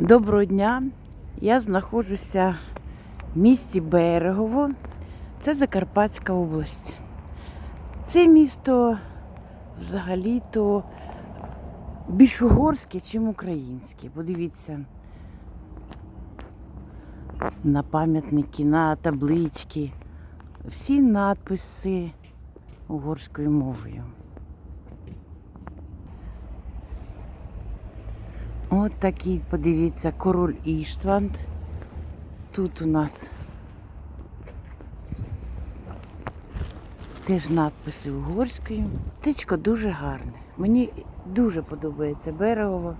Доброго дня. Я знаходжуся в місті Берегово. Це Закарпатська область. Це місто взагалі-то більш угорське, ніж українське. Подивіться на пам'ятники, на таблички. Всі надписи угорською мовою. От такий, подивіться, король Іштванд. Тут у нас теж надписи угорською. Течко дуже гарне. Мені дуже подобається берегово.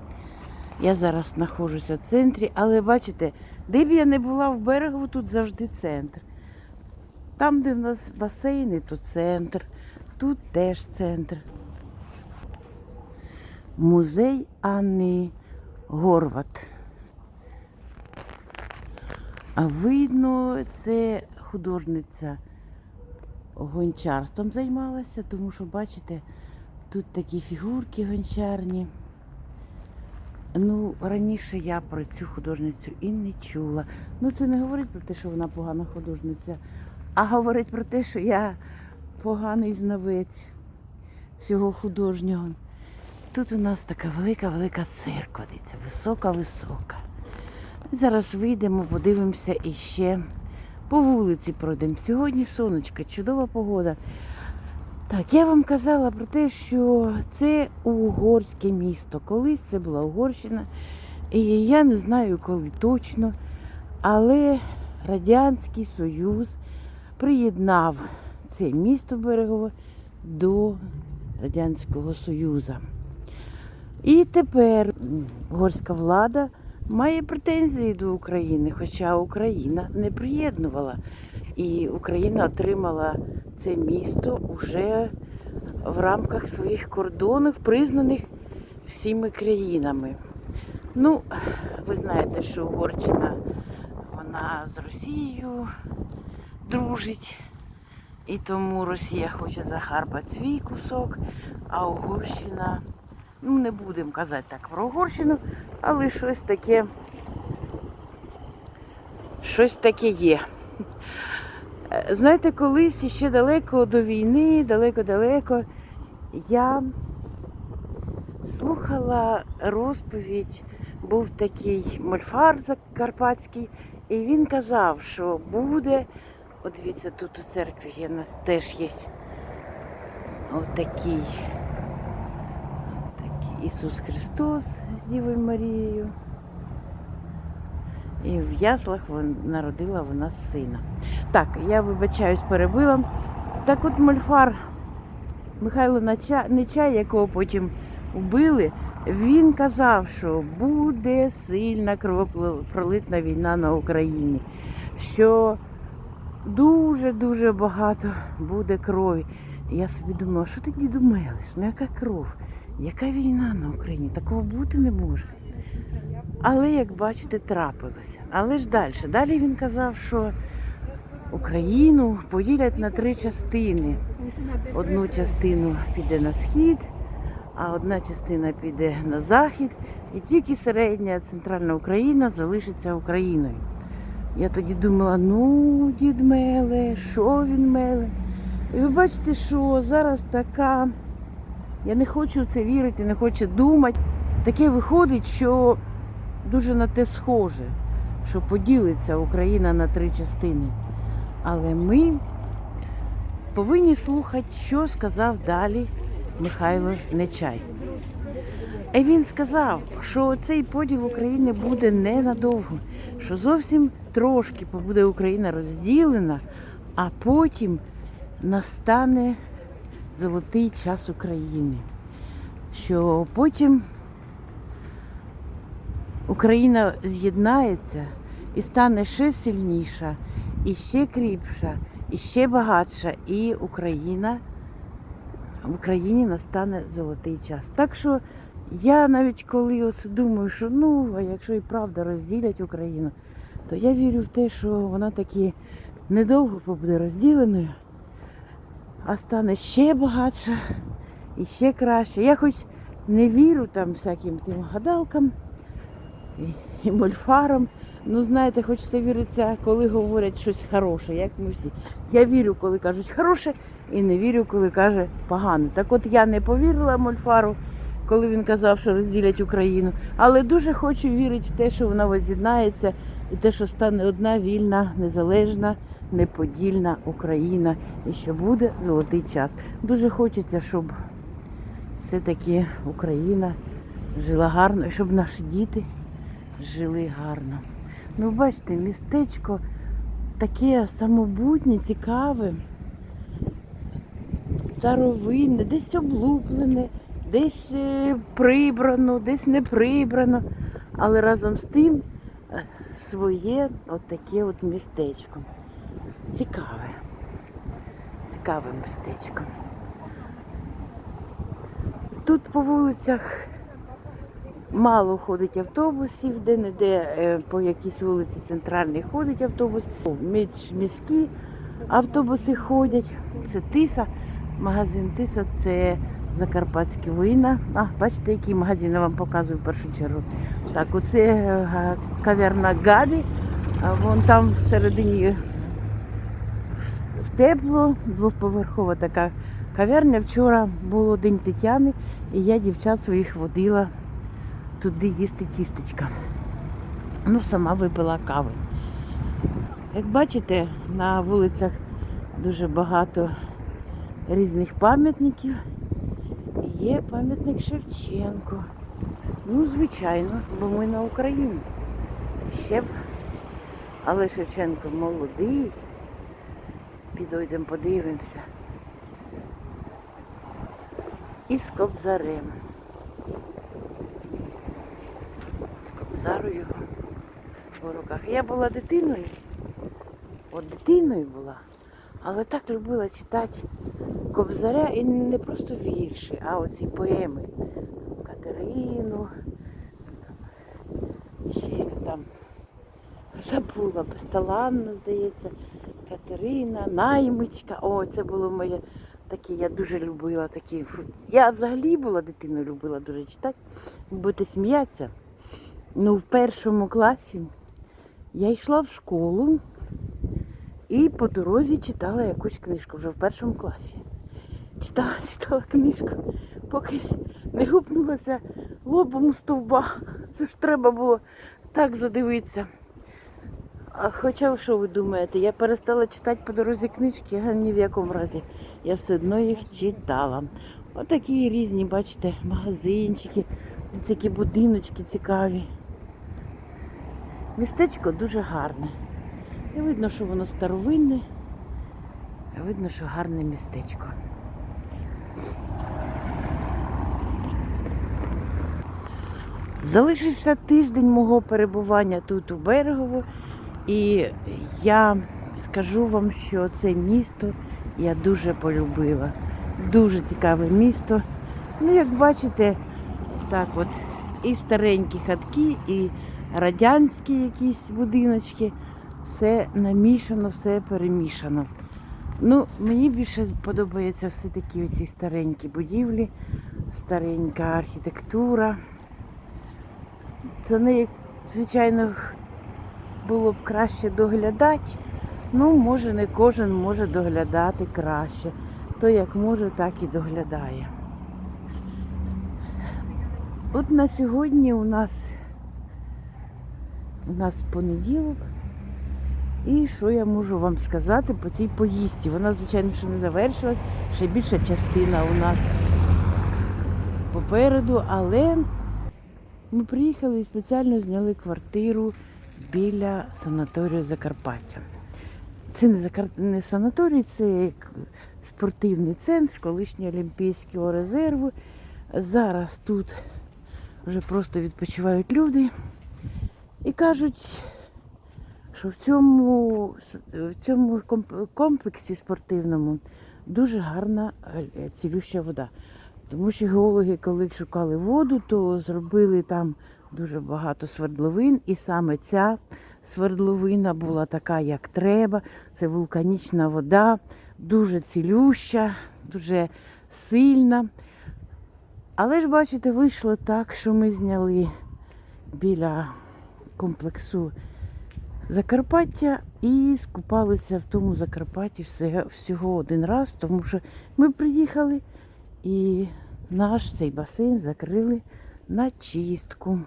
Я зараз знаходжуся в центрі, але бачите, де б я не була в берегово, тут завжди центр. Там, де в нас басейни, то центр. Тут теж центр. Музей Анни Горват. А видно, це художниця гончарством займалася, тому що, бачите, тут такі фігурки гончарні. Ну, раніше я про цю художницю і не чула. Ну, це не говорить про те, що вона погана художниця, а говорить про те, що я поганий знавець всього художнього. Тут у нас така велика-велика церква, дивіться, висока-висока. Зараз вийдемо, подивимося і ще по вулиці пройдемо. Сьогодні сонечко, чудова погода. Так, я вам казала про те, що це угорське місто. Колись це була Угорщина. І я не знаю, коли точно, але Радянський Союз приєднав це місто Берегово до Радянського Союзу. І тепер угорська влада має претензії до України, хоча Україна не приєднувала. І Україна отримала це місто уже в рамках своїх кордонів, признаних всіми країнами. Ну, ви знаєте, що Угорщина вона з Росією дружить. І тому Росія хоче захарпати свій кусок, а Угорщина, ну не будемо казати так про Угорщину, але щось таке, щось таке є. Е, Знаєте, колись ще далеко до війни, далеко-далеко, я слухала розповідь, був такий мольфар закарпатський, і він казав, що буде, от дивіться, тут у церкві є, у нас теж є отакий, отакий Ісус Христос з Дівою Марією. І в яслах народила вона сина. Так, я вибачаюсь, перебила. Так от мольфар Михайло Нечай, якого потім вбили, він казав, що буде сильна кровопролитна війна на Україні, що дуже-дуже багато буде крові. Я собі думала, що ти діду мелиш? Ну яка кров? Яка війна на Україні? Такого бути не може. Але, як бачите, трапилося. Але ж далі. Далі він казав, що Україну поділять на три частини. Одну частину піде на схід, а одна частина піде на захід, і тільки середня центральна Україна залишиться Україною. Я тоді думала, ну, дід меле, що він меле. І ви бачите, що зараз така, я не хочу в це вірити, не хочу думати. Таке виходить, що дуже на те схоже, що поділиться Україна на три частини. Але ми повинні слухати, що сказав далі Михайло Нечай. І він сказав, що цей поділ України буде ненадовго, що зовсім трошки побуде Україна розділена, а потім настане золотий час України. Що потім Україна з'єднається і стане ще сильніша, і ще кріпша, і ще багатша, і Україна в Україні настане золотий час. Так що я навіть коли оце думаю, що ну, а якщо і правда розділять Україну, то я вірю в те, що вона таки недовго побуде розділеною, а стане ще багатша і ще краще. Я хоч не вірю там всяким тим гадалкам, і і мольфаром. Ну, знаєте, хочеться віриться, коли говорять щось хороше, як ми всі. Я вірю, коли кажуть хороше, і не вірю, коли каже погане. Так от я не повірила мольфару, коли він казав, що розділять Україну. Але дуже хочу вірити в те, що вона воз'єднається, і те, що стане одна вільна, незалежна, неподільна Україна, і що буде золотий час. Дуже хочеться, щоб все-таки Україна жила гарно, і щоб наші діти жили гарно. Ну, бачите, містечко таке самобутнє, цікаве, старовинне, десь облуплене, десь е, прибрано, десь не прибрано. Але разом з тим е, своє от таке от містечко. Цікаве. Цікаве містечко. Тут по вулицях мало ходить автобусів, де-не-де е, по якійсь вулиці центральній ходить автобус. Міські автобуси ходять. Це Тиса, магазин Тиса, це закарпатські вина. А, бачите, який магазин я вам показую в першу чергу. Так, оце кав'ярна Габі. А вон там всередині в- тепло, двоповерхова така кав'ярня. Вчора було День Тетяни, і я дівчат своїх водила туди їсти тістечка. Ну, сама випила кави. Як бачите, на вулицях дуже багато різних пам'ятників. Є пам'ятник Шевченку. Ну, звичайно, бо ми на Україні. Ще б. Але Шевченко молодий. Підійдемо, подивимося. І з кобзарем. З кобзарою в руках. Я була дитиною. От дитиною була. Але так любила читати кобзаря і не просто вірші, а оці поеми. Катерину. Ще яка там забула, безталанна, здається, Катерина, наймичка. О, це було моє таке, я дуже любила такі. Я взагалі була дитиною, любила дуже читати. Будете сміятися. Ну, в першому класі я йшла в школу і по дорозі читала якусь книжку вже в першому класі. Читала, читала книжку, поки не гупнулася лобом стовба. Це ж треба було так задивитися. А хоча що ви думаєте, я перестала читати по дорозі книжки, а ні в якому разі. Я все одно їх читала. Отакі різні, бачите, магазинчики, такі будиночки цікаві. Містечко дуже гарне. І видно, що воно старовинне. Видно, що гарне містечко. Залишився тиждень мого перебування тут у Берегово, і я скажу вам, що це місто я дуже полюбила. Дуже цікаве місто. Ну, як бачите, так от і старенькі хатки, і радянські якісь будиночки. Все намішано, все перемішано. Ну, мені більше подобається все-таки оці старенькі будівлі, старенька архітектура. За нею, звичайно, було б краще доглядати. Ну, може, не кожен може доглядати краще. Хто як може, так і доглядає. От на сьогодні у нас у нас понеділок. І що я можу вам сказати по цій поїздці? Вона, звичайно, що не завершилась, ще більша частина у нас попереду, але ми приїхали і спеціально зняли квартиру біля санаторію Закарпаття. Це не, Закар... не санаторій, це як спортивний центр колишнього Олімпійського резерву. Зараз тут вже просто відпочивають люди і кажуть, що в цьому, в цьому комплексі спортивному дуже гарна е, цілюща вода. Тому що геологи, коли шукали воду, то зробили там дуже багато свердловин, і саме ця свердловина була така, як треба. Це вулканічна вода, дуже цілюща, дуже сильна. Але ж, бачите, вийшло так, що ми зняли біля комплексу Закарпаття і скупалися в тому Закарпатті всього один раз, тому що ми приїхали і наш цей басейн закрили на чистку.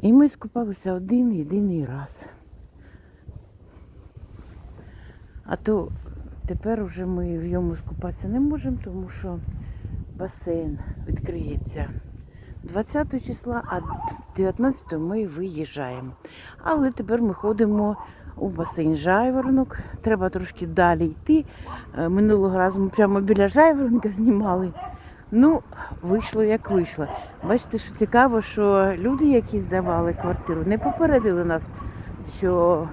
І ми скупалися один єдиний раз. А то тепер вже ми в ньому скупатися не можемо, тому що басейн відкриється 20 числа, а 19 ми виїжджаємо. Але тепер ми ходимо у басейн Жайворонок. Треба трошки далі йти. Е, Минулого разу ми прямо біля Жайворонка знімали. Ну, вийшло як вийшло. Бачите, що цікаво, що люди, які здавали квартиру, не попередили нас, що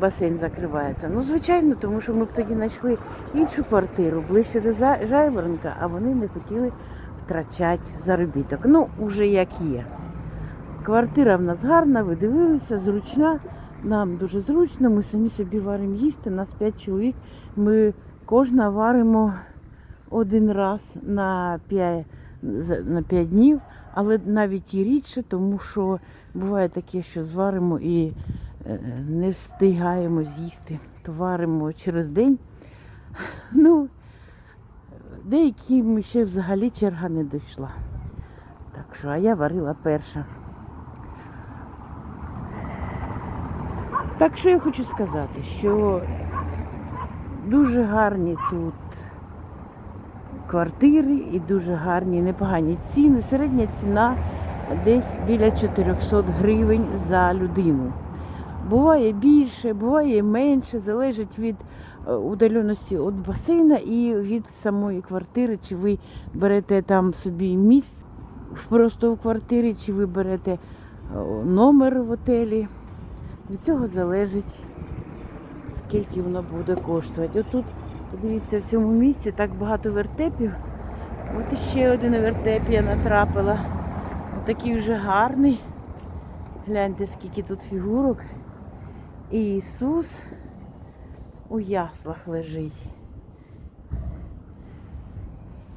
басейн закривається. Ну, звичайно, тому що ми б тоді знайшли іншу квартиру ближче до Жайворонка, а вони не хотіли втрачати заробіток. Ну, уже як є. Квартира в нас гарна, ви дивилися, зручна. Нам дуже зручно, ми самі собі варимо їсти, нас 5 чоловік. Ми кожна варимо один раз на 5, на 5 днів, але навіть і рідше, тому що буває таке, що зваримо і е, не встигаємо з'їсти, то варимо через день. Ну, деякі ще взагалі черга не дійшла. Так що, а я варила перша. Так що я хочу сказати, що дуже гарні тут квартири і дуже гарні, непогані ціни. Середня ціна десь біля 400 гривень за людину. Буває більше, буває менше, залежить від е, удаленості від басейна і від самої квартири, чи ви берете там собі місце просто в квартирі, чи ви берете е, номер в готелі. Від цього залежить, скільки воно буде коштувати. Отут, подивіться, в цьому місці так багато вертепів. От іще один вертеп я натрапила. Отакий вже гарний. Гляньте, скільки тут фігурок. І Ісус у яслах лежить.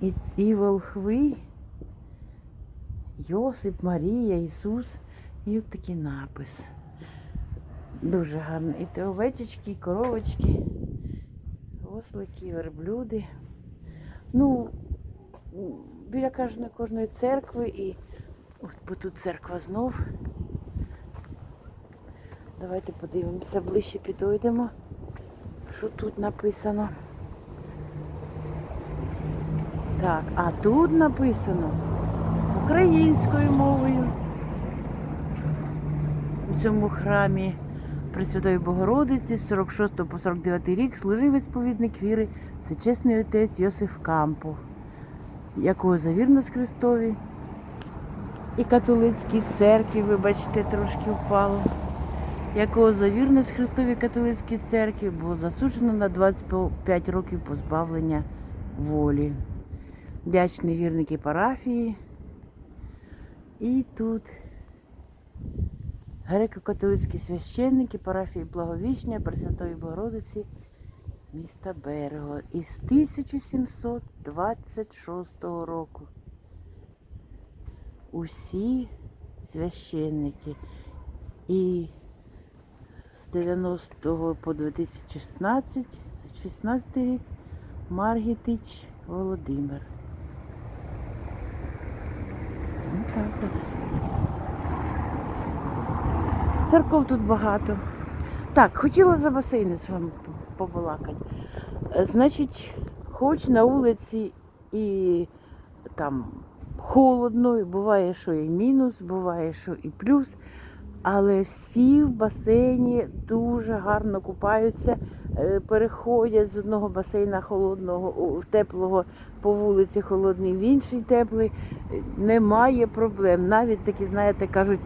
І, і волхви, Йосип, Марія, Ісус. І от такий напис. Дуже гарно. І овечечки, і коровочки, ослики, верблюди. Ну, біля кожної, кожної церкви і от бо тут церква знов. Давайте подивимося ближче, підійдемо. Що тут написано? Так, а тут написано українською мовою. У цьому храмі Пресвятої Богородиці з 46 по 49 рік служив відповідник віри всечесний отець Йосиф Кампо, якого за вірність Христові і католицькій церкві, вибачте, трошки впало, якого за вірність Христовій католицькій церкві було засуджено на 25 років позбавлення волі. Вдячні вірники парафії. І тут греко-католицькі священники парафії Благовіщення Пресвятої Богородиці міста Берего із 1726 року. Усі священники і з 90 по 2016 16 рік Маргітич Володимир. Ну так от. Церков тут багато. Так, хотіла за басейни з вами побалакати. Е, Значить, хоч на вулиці і там холодно, і буває, що і мінус, буває, що і плюс. Але всі в басейні дуже гарно купаються, е, переходять з одного басейна холодного, в теплого по вулиці холодний в інший теплий. Е, Немає проблем. Навіть такі, знаєте, кажуть,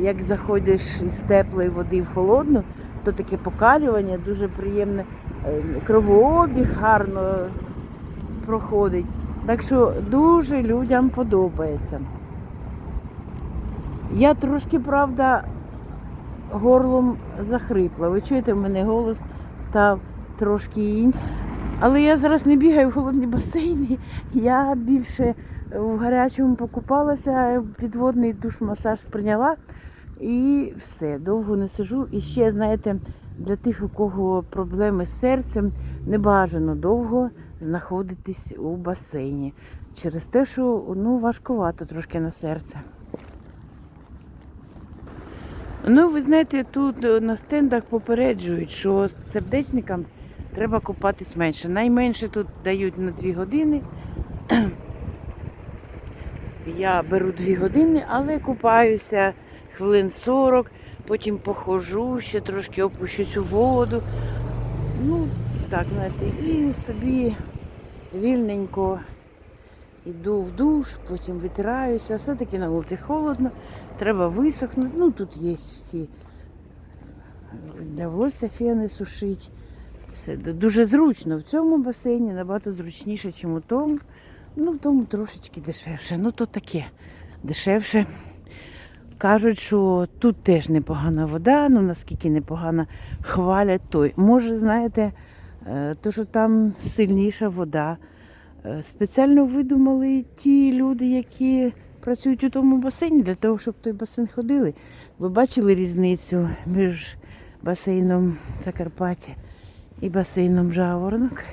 як заходиш із теплої води в холодну, то таке покалювання дуже приємне. Е, Кровообіг гарно проходить. Так що дуже людям подобається. Я трошки, правда, горлом захрипла. Ви чуєте, в мене голос став трошки інший. Але я зараз не бігаю в холодні басейни. Я більше в гарячому покупалася, підводний душ масаж прийняла і все, довго не сижу. І ще, знаєте, для тих, у кого проблеми з серцем, не бажано довго знаходитись у басейні. Через те, що ну, важкувато трошки на серце. Ну, ви знаєте, тут е, на стендах попереджують, що сердечникам треба купатись менше. Найменше тут дають на 2 години. Я беру 2 години, але купаюся хвилин 40, потім похожу, ще трошки опущусь у воду. Ну, так, знаєте, і собі вільненько йду в душ, потім витираюся. Все-таки на вулиці холодно, треба висохнути. Ну, тут є всі для волосся фени сушить. Все дуже зручно. В цьому басейні набагато зручніше, ніж у тому. Ну, в тому трошечки дешевше. Ну, то таке дешевше. Кажуть, що тут теж непогана вода, ну наскільки непогана, хвалять той. Може, знаєте, е, то, що там сильніша вода. Е, Спеціально видумали ті люди, які працюють у тому басейні, для того, щоб той басейн ходили. Ви бачили різницю між басейном Закарпаття і басейном Жаворонок?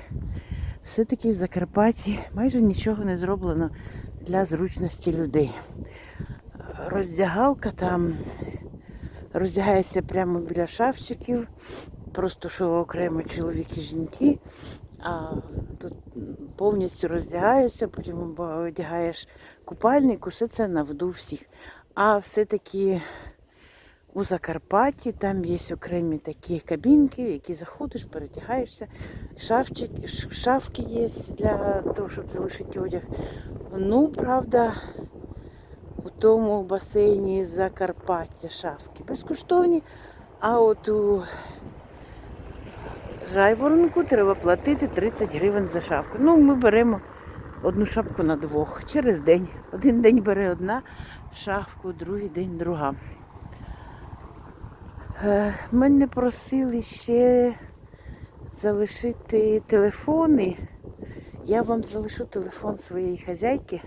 Все-таки в Закарпатті майже нічого не зроблено для зручності людей. Роздягалка там роздягається прямо біля шафчиків, просто що окремо чоловік і жінки, а тут повністю роздягаються, потім одягаєш купальник, усе це на виду всіх. А все-таки у Закарпатті там є окремі такі кабінки, в які заходиш, перетягаєшся. Шафчик, шафки є для того, щоб залишити одяг. Ну, правда, у тому басейні Закарпаття шафки безкоштовні, а от у Жайворонку треба платити 30 гривень за шафку. Ну, ми беремо одну шапку на двох через день. Один день бере одна шафку, другий день друга. Е, Мене просили ще залишити телефони. Я вам залишу телефон своєї хазяйки.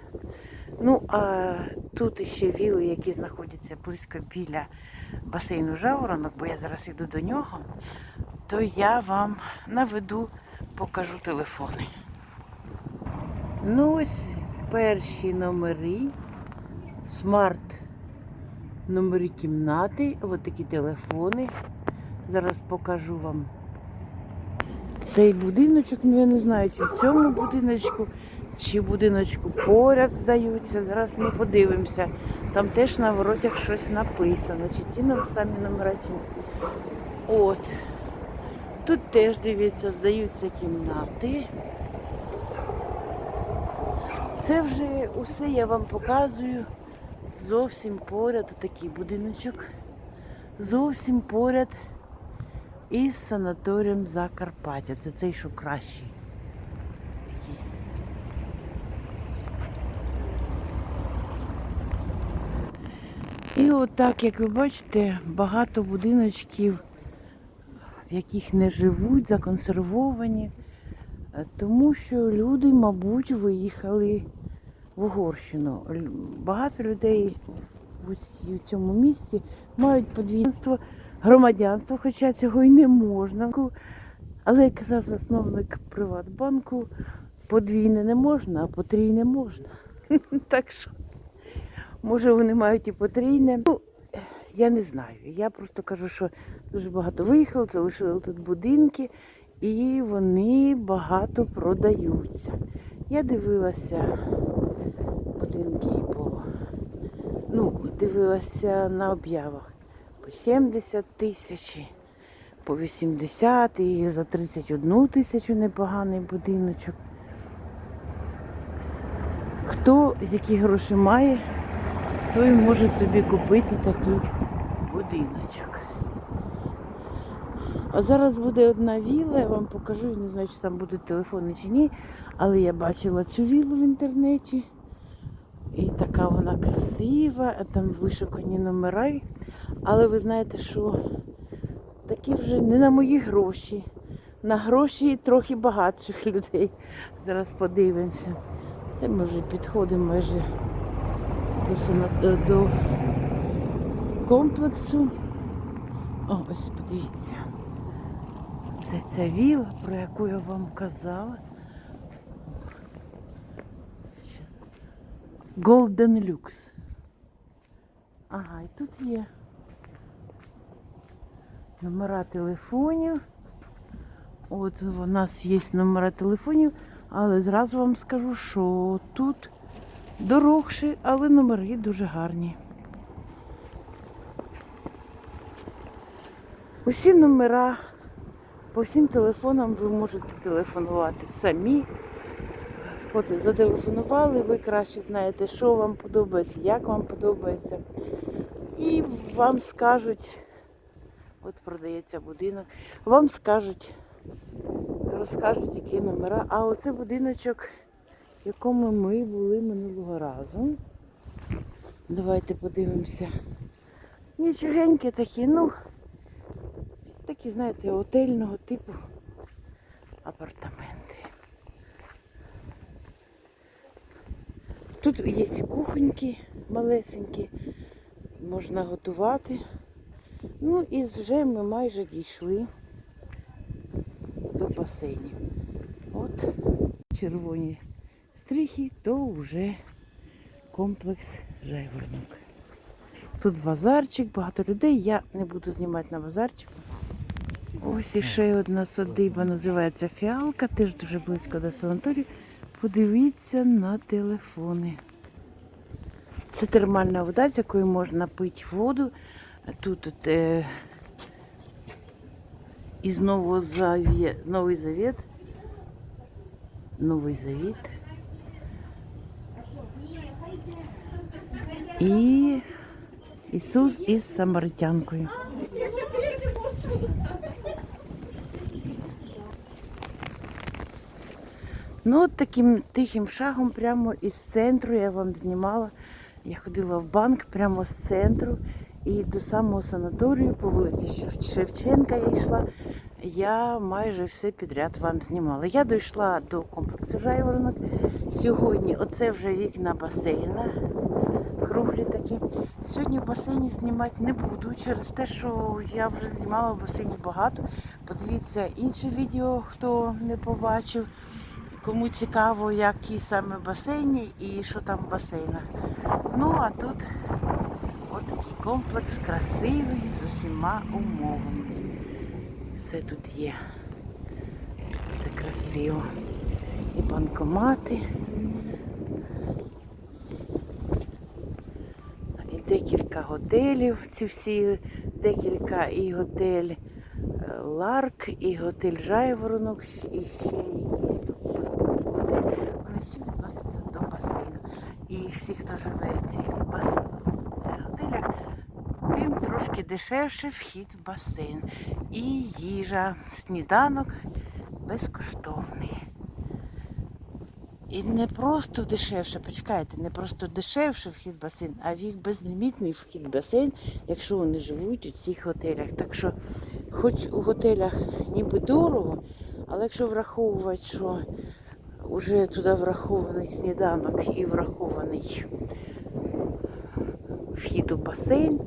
Ну, а тут ще віли, які знаходяться близько біля басейну Жаворонок, бо я зараз йду до нього, то я вам наведу, покажу телефони. Ну, ось перші номери. Смарт номери кімнати, ось такі телефони. Зараз покажу вам цей будиночок. Ну я не знаю, чи в цьому будиночку, чи будиночку поряд здаються. Зараз ми подивимося. Там теж на воротях щось написано. Чи ті самі номера, чи ні. От. Тут теж дивіться, здаються кімнати. Це вже усе я вам показую. Зовсім поряд отакий будиночок. Зовсім поряд із санаторієм Закарпаття. Це цей, що кращий. Такий. І отак, як ви бачите, багато будиночків, в яких не живуть, законсервовані, е, тому що люди, мабуть, виїхали в Угорщину. Багато людей в цьому місті мають подвійство громадянство, хоча цього й не можна. Але як казав засновник Приватбанку, подвійне не можна, а потрійне можна. Так що, може, вони мають і потрійне. Ну, я не знаю. Я просто кажу, що дуже багато виїхало, залишили тут будинки, і вони багато продаються. Я дивилася будинки і ну, дивилася на об'явах по 70 тисяч, по 80 і за 31 тисячу непоганий будиночок. Хто які гроші має, той може собі купити такий будиночок. А зараз буде одна віла, я вам покажу, я не знаю, чи там будуть телефони чи ні, але я бачила цю вілу в інтернеті. І така вона красива, а там вишукані номери. Але ви знаєте, що такі вже не на мої гроші. На гроші трохи багатших людей. Зараз подивимося. Це ми вже підходимо майже до, до комплексу. О, ось подивіться. Це ця віла, про яку я вам казала. Golden Lux. Ага, і тут є номера телефонів. От у нас є номера телефонів, але зразу вам скажу, що тут дорогші, але номери дуже гарні. Усі номера по всім телефонам ви можете телефонувати самі. От зателефонували, ви краще знаєте, що вам подобається, як вам подобається. І вам скажуть, от продається будинок, вам скажуть, розкажуть, які номера. А оце будиночок, в якому ми були минулого разу. Давайте подивимося. Нічогенькі такі, ну, такі, знаєте, готельного типу апартаменти. Тут є і кухоньки малесенькі, можна готувати. Ну і вже ми майже дійшли до басейнів. От червоні стріхи, то вже комплекс Жайворонок. Тут базарчик, багато людей. Я не буду знімати на базарчику. Ось іще одна садиба, називається Фіалка, теж дуже близько до санаторію. Подивіться на телефони. Це термальна вода, з якої можна пити воду. Тут от, е, із Нового Завє... Новий Завет. Новий Завіт. І Ісус із Самаритянкою. Ну, от таким тихим шагом прямо із центру я вам знімала. Я ходила в банк прямо з центру і до самого санаторію по вулиці Шевченка я йшла. Я майже все підряд вам знімала. Я дійшла до комплексу Жайворонок. Сьогодні оце вже вікна басейна. Круглі такі. Сьогодні в басейні знімати не буду через те, що я вже знімала в басейні багато. Подивіться інше відео, хто не побачив. Кому цікаво, які саме басейні і що там в басейнах. Ну, а тут от такий комплекс красивий з усіма умовами. Все тут є. Це красиво. І банкомати. І декілька готелів. Ці всі декілька і готель е, Ларк, і готель Жайворонок, і ще якісь тут готель. Вони всі відносяться до басейну. І всі, хто живе в цих е, готелях, тим трошки дешевше вхід в басейн. І їжа, сніданок безкоштовний. І не просто дешевше, почекайте, не просто дешевше вхід в басейн, а їх безлімітний вхід в басейн, якщо вони живуть у цих готелях. Так що, хоч у готелях ніби дорого, але якщо враховувати, що вже туди врахований сніданок і врахований вхід у басейн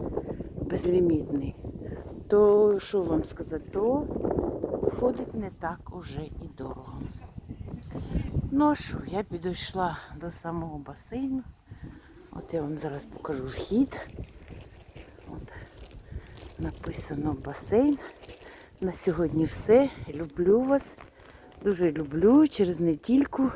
безлімітний, то що вам сказати, то виходить не так уже і дорого. Ну а що, я підійшла до самого басейну. От я вам зараз покажу вхід. От написано басейн. На сьогодні все. Люблю вас. Дуже люблю. Через недільку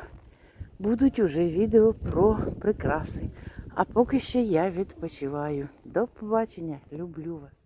будуть уже відео про прикраси. А поки що я відпочиваю. До побачення. Люблю вас.